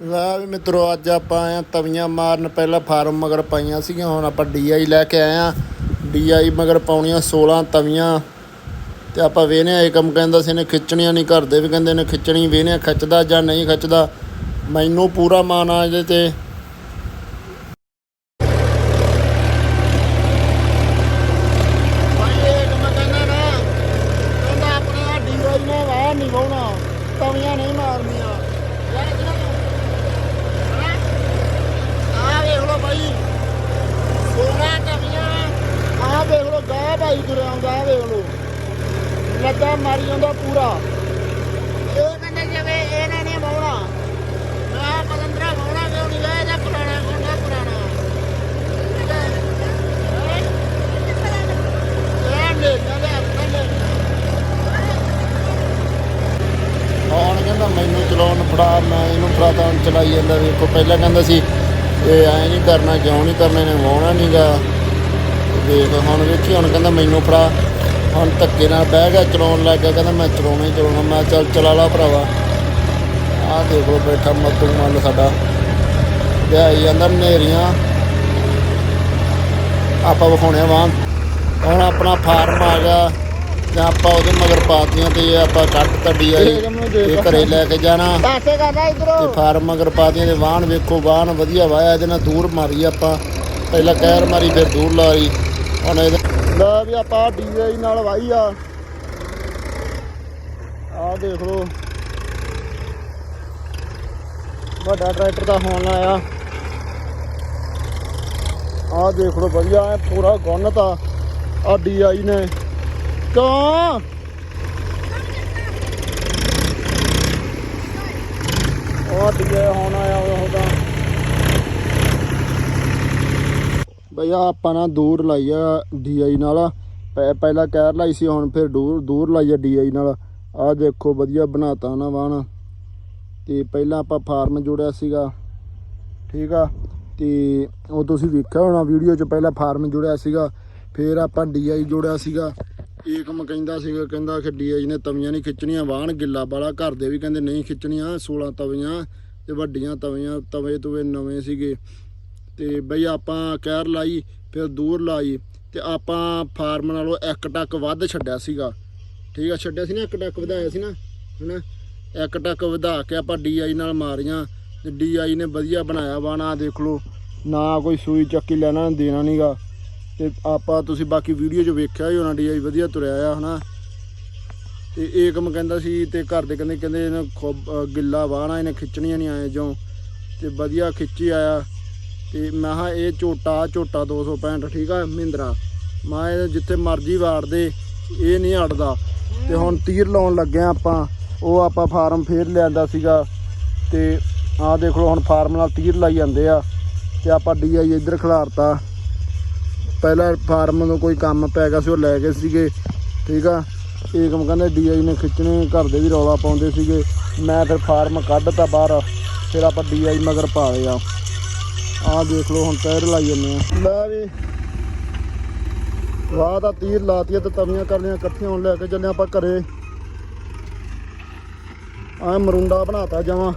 ਲੈ ਵੀ ਮਿੱਤਰੋ, ਅੱਜ ਆਪਾਂ ਆਏ ਆ ਤਵੀਆਂ ਮਾਰਨ। ਪਹਿਲਾਂ ਫਾਰਮ ਮਗਰ ਪਾਈਆਂ ਸੀਗੀਆਂ, ਹੁਣ ਆਪਾਂ ਡੀਆਈ ਲੈ ਕੇ ਆਏ ਆ ਡੀਆਈ ਮਗਰ ਪਾਉਣੀਆਂ 16 ਤਵੀਆਂ। ਤੇ ਆਪਾਂ ਵੇਨੇ ਇਹ ਕੰਮ ਕਹਿੰਦਾ ਸੀ ਨੇ ਖਿੱਚਣੀਆਂ ਨਹੀਂ ਕਰਦੇ ਵੀ ਕਹਿੰਦੇ ਨੇ ਖਿੱਚਣੀ ਵੇਨੇ ਖਿੱਚਦਾ ਜਾਂ ਨਹੀਂ ਖਿੱਚਦਾ। ਮੈਨੂੰ ਪੂਰਾ ਮਾਨ ਆ ਇਹਦੇ ਤੇ ਭਾਈ ਇਹ ਕੰਮ ਕਹਿੰਦਾ ਨਾ ਕਹਿੰਦਾ ਆਪਣੇ ਆ ਡੀਆਈ ਨੇ ਵਾਹ ਨਹੀਂ ਵਾਉਣਾ ਤਵੀਆਂ ਨਹੀਂ ਮਾਰਨੀਆਂ ਯਾਰ ਕਿਹੜਾ ਆ ਵੇਖ ਲੋ ਭਾਈ ਸੋਨਾ ਤਵੀਆਂ ਆ ਵੇਖ ਲੋ ਗਾਹ ਆਉਂਦਾ ਆ ਵੇਖ ਲੋ ਲੱਗਾ ਮਾਰੀ ਜਾਂਦਾ ਪੂਰਾ। ਇਹ ਕਹਿੰਦੇ ਜਿਵੇਂ ਇਹਨੇ ਨਹੀਂ ਵਾਉਣਾ। ਮੈਂ ਪਲੰਦਰਾ ਵਾਉਣਾ ਕਿਉਂ ਨਹੀਂ? ਲੈ ਇਹਦਾ ਪੁਰਾਣਾ ਕੋਂਡਾ ਪੁਰਾਣਾ। ਹੁਣ ਕਹਿੰਦਾ, ਮੈਨੂੰ ਚਲਾਉਣ ਫੜਾ, ਮੈਂ ਇਹਨੂੰ ਫੜਾ ਤਾਂ ਚਲਾਈ ਜਾਂਦਾ ਵੇਖੋ। ਪਹਿਲਾਂ ਕਹਿੰਦਾ ਸੀ, ਇਹ ਐ ਨਹੀਂ ਕਰਨਾ, ਕਿਉਂ ਨਹੀਂ ਕਰਨਾ, ਇਹਨੇ ਵਾਉਣਾ ਨਹੀਂਗਾ ਵੇਖ ਹੁਣ ਵੇਖੀ ਹੁਣ ਕਹਿੰਦਾ ਮੈਨੂੰ ਫੜਾ। ਹੁਣ ਧੱਕੇ ਨਾਲ ਬਹਿ ਗਿਆ ਚਲਾਉਣ ਲੱਗ ਗਿਆ ਕਹਿੰਦਾ ਮੈਂ ਚਲਾਉਣਾ ਹੀ ਚਲਾਉਣਾ। ਮੈਂ ਚੱਲ ਚਲਾ ਲਾ ਭਰਾਵਾ। ਆਹ ਦੇਖ ਬੈਠਾ ਮੱਤੂ ਮੱਲ ਸਾਡਾ। ਲਿਆਈ ਜਾਂਦਾ ਨੇਰੀਆਂ ਆਪਾਂ ਵਿਖਾਉਣੇ ਵਾਂ ਹੁਣ ਆਪਣਾ ਫਾਰਮ ਆ ਗਿਆ। ਜਾਂ ਆਪਾਂ ਉਹਦੇ ਮਗਰ ਪਾਤੀਆਂ ਤੇ ਇਹ ਆਪਾਂ ਕੱਟ ਤੱਡੀ ਆਈ ਤੇ ਘਰੇ ਲੈ ਕੇ ਜਾਣਾ। ਪਾਸੇ ਕਰਦਾ ਤੇ ਇਧਰੋਂ। ਫਾਰਮ ਮਗਰ ਪਾਤੀਆਂ ਦੇ ਵਾਹਣ ਵੇਖੋ ਵਾਹਣ ਵਧੀਆ ਵਾਇਆ ਇਹਦੇ ਨਾਲ ਦੂਰ ਮਾਰੀ ਆਪਾਂ। ਪਹਿਲਾਂ ਕਹਿਰ ਮਾਰੀ ਫਿਰ ਦੂਰ ਲਾਈ। ਹੁਣ ਇਹਦੇ ਲੈ ਵੀ ਆਪਾਂ ਡੀਆਈ ਨਾਲ ਵਾਈ ਆ। ਆਹ ਦੇਖ ਲਓ। ਵੱਡਾ ਟਰੈਕਟਰ ਦਾ ਹੋਣ ਆਇਆ। ਆਹ ਦੇਖ ਲਓ ਵਧੀਆ ਐ ਪੂਰਾ ਗੁੰਨ ਤਾ। ਆ ਡੀਆਈ ਨੇ। ਕਿਉਂ ਉਹ ਡੀਆਈ ਹੋਣ ਆਇਆ ਉਹਦਾ। ਭਈਆ ਆਪਾਂ ਨਾ ਦੂਰ ਲਾਈ ਆ ਡੀਆਈ ਨਾਲ। ਪਹਿ- ਪਹਿਲਾਂ ਕਹਿਰ ਲਾਈ ਸੀ, ਹੁਣ ਫਿਰ ਦੂਰ ਦੂਰ ਲਾਈ ਆ ਡੀਆਈ ਨਾਲ। ਆਹ ਦੇਖੋ ਵਧੀਆ ਬਣਾਤਾ ਨਾ ਵਾਹਣ ਤੇ ਪਹਿਲਾਂ ਆਪਾਂ ਫਾਰਮ ਜੋੜਿਆ ਸੀਗਾ। ਠੀਕ ਆ? ਤੇ ਉਹ ਤੁਸੀਂ ਵੇਖਿਆ ਹੋਣਾ ਵੀਡੀਓ 'ਚ ਪਹਿਲਾਂ ਫਾਰਮ ਜੁੜਿਆ ਸੀਗਾ। ਫਿਰ ਆਪਾਂ ਡੀਆਈ ਜੁੜਿਆ ਸੀਗਾ। ਏਕਮ ਕਹਿੰਦਾ ਸੀਗਾ, ਕਹਿੰਦਾ ਕਿ ਡੀਆਈ ਨੇ ਤਵੀਆਂ ਨਹੀਂ ਖਿੱਚਣੀਆਂ ਵਾਹਣ ਗਿੱਲਾ ਵਾਲਾ ਘਰ ਦੇ ਵੀ ਕਹਿੰਦੇ ਨਹੀਂ ਖਿੱਚਣੀਆਂ 16 ਤਵੀਆਂ ਤੇ ਵੱਡੀਆਂ ਤਵੀਆਂ ਤਵੇ ਤੁਵੇ ਨਵੇਂ ਸੀਗੇ। ਤੇ ਬਈ ਆਪਾਂ ਕਹਿਰ ਲਾਈ, ਫਿਰ ਦੂਰ ਲਾਈ ਤੇ ਆਪਾਂ ਫਾਰਮ ਨਾਲੋਂ ਇੱਕ ਟੱਕ ਵੱਧ ਛੱਡਿਆ ਸੀਗਾ। ਠੀਕ ਆ, ਛੱਡਿਆ ਸੀ ਨਾ, ਇੱਕ ਟੱਕ ਵਧਾਇਆ ਸੀ ਨਾ, ਹਨਾ? ਇੱਕ ਟੱਕ ਵਧਾ ਕੇ ਆਪਾਂ ਡੀਆਈ ਨਾਲ ਮਾਰੀਆਂ ਤੇ ਡੀਆਈ ਨੇ ਵਧੀਆ ਬਣਾਇਆ ਬਾਣਾ, ਦੇਖ ਲਓ। ਨਾ ਕੋਈ ਸੂਈ ਚੱਕੀ ਲੈਣਾ, ਦੇਣਾ ਨਹੀਂਗਾ ਤੇ ਆਪਾਂ ਤੁਸੀਂ ਬਾਕੀ ਵੀਡੀਓ 'ਚ ਵੇਖਿਆ ਹੀ ਹੋਣਾ ਡੀਆਈ ਵਧੀਆ ਤੁਰਿਆ ਆ, ਹਨਾ? ਤੇ ਏਕਮ ਕਹਿੰਦਾ ਸੀ ਤੇ ਘਰ ਦੇ ਕਹਿੰਦੇ ਕਹਿੰਦੇ ਇਹਨੇ ਖੁੱਬ- ਗਿੱਲਾ ਵਾਹਣਾ ਇਹਨੇ ਖਿੱਚਣੀਆਂ ਨਹੀਂ ਆਏ ਜੋ। ਤੇ ਵਧੀਆ ਖਿੱਚੀ ਆਇਆ। ਤੇ ਮੈਂ ਕਿਹਾ ਇਹ ਝੋਟਾ ਝੋਟਾ 265 ਠੀਕ ਆ ਮਹਿੰਦਰਾ। ਮੈਂ ਇਹ ਜਿੱਥੇ ਮਰਜ਼ੀ ਵਾੜਦੇ ਇਹ ਨਹੀਂ ਅੜਦਾ। ਤੇ ਹੁਣ ਤੀਰ ਲਾਉਣ ਲੱਗਿਆ ਆਪਾਂ, ਉਹ ਆਪਾਂ ਫਾਰਮ ਫੇਰ ਲਿਆਂਦਾ ਸੀਗਾ। ਤੇ ਆਹ ਦੇਖ ਲਓ ਹੁਣ ਫਾਰਮ ਨਾਲ ਤੀਰ ਲਾਈ ਜਾਂਦੇ ਆ, ਤੇ ਆਪਾਂ ਡੀਆਈ ਇੱਧਰ ਖਿਲਾਰਤਾ। ਪਹਿਲਾਂ ਫਾਰਮ ਨੂੰ ਕੋਈ ਕੰਮ ਪੈ ਗਿਆ ਸੀ, ਉਹ ਲੈ ਗਏ ਸੀਗੇ, ਠੀਕ ਆ। ਏਕਮ ਕਹਿੰਦੇ ਡੀਆਈ ਨੇ ਖਿੱਚਣੇ, ਘਰ ਦੇ ਵੀ ਰੌਲਾ ਪਾਉਂਦੇ ਸੀਗੇ। ਮੈਂ ਫਿਰ ਫਾਰਮ ਕੱਢਤਾ ਬਾਹਰ, ਫਿਰ ਆਪਾਂ ਡੀਆਈ ਮਗਰ ਪਾ ਲਿਆ। ਆਹ ਦੇਖ ਲਓ ਹੁਣ ਟਾਇਰ ਲਾਈ ਜੰਨੇ ਆ। ਲੈ ਵੀ, ਵਾਹ ਦਾ ਤੀਰ ਲਾਤੀ ਤੇ ਤਵੀਆਂ ਕਰਨੀਆਂ ਇਕੱਠੀਆਂ ਹੁਣ ਲੈ ਕੇ ਚੱਲੇ ਆਪਾਂ ਘਰੇ। ਆ ਮਰੁੰਡਾ ਬਣਾਤਾ ਜਾਵਾਂ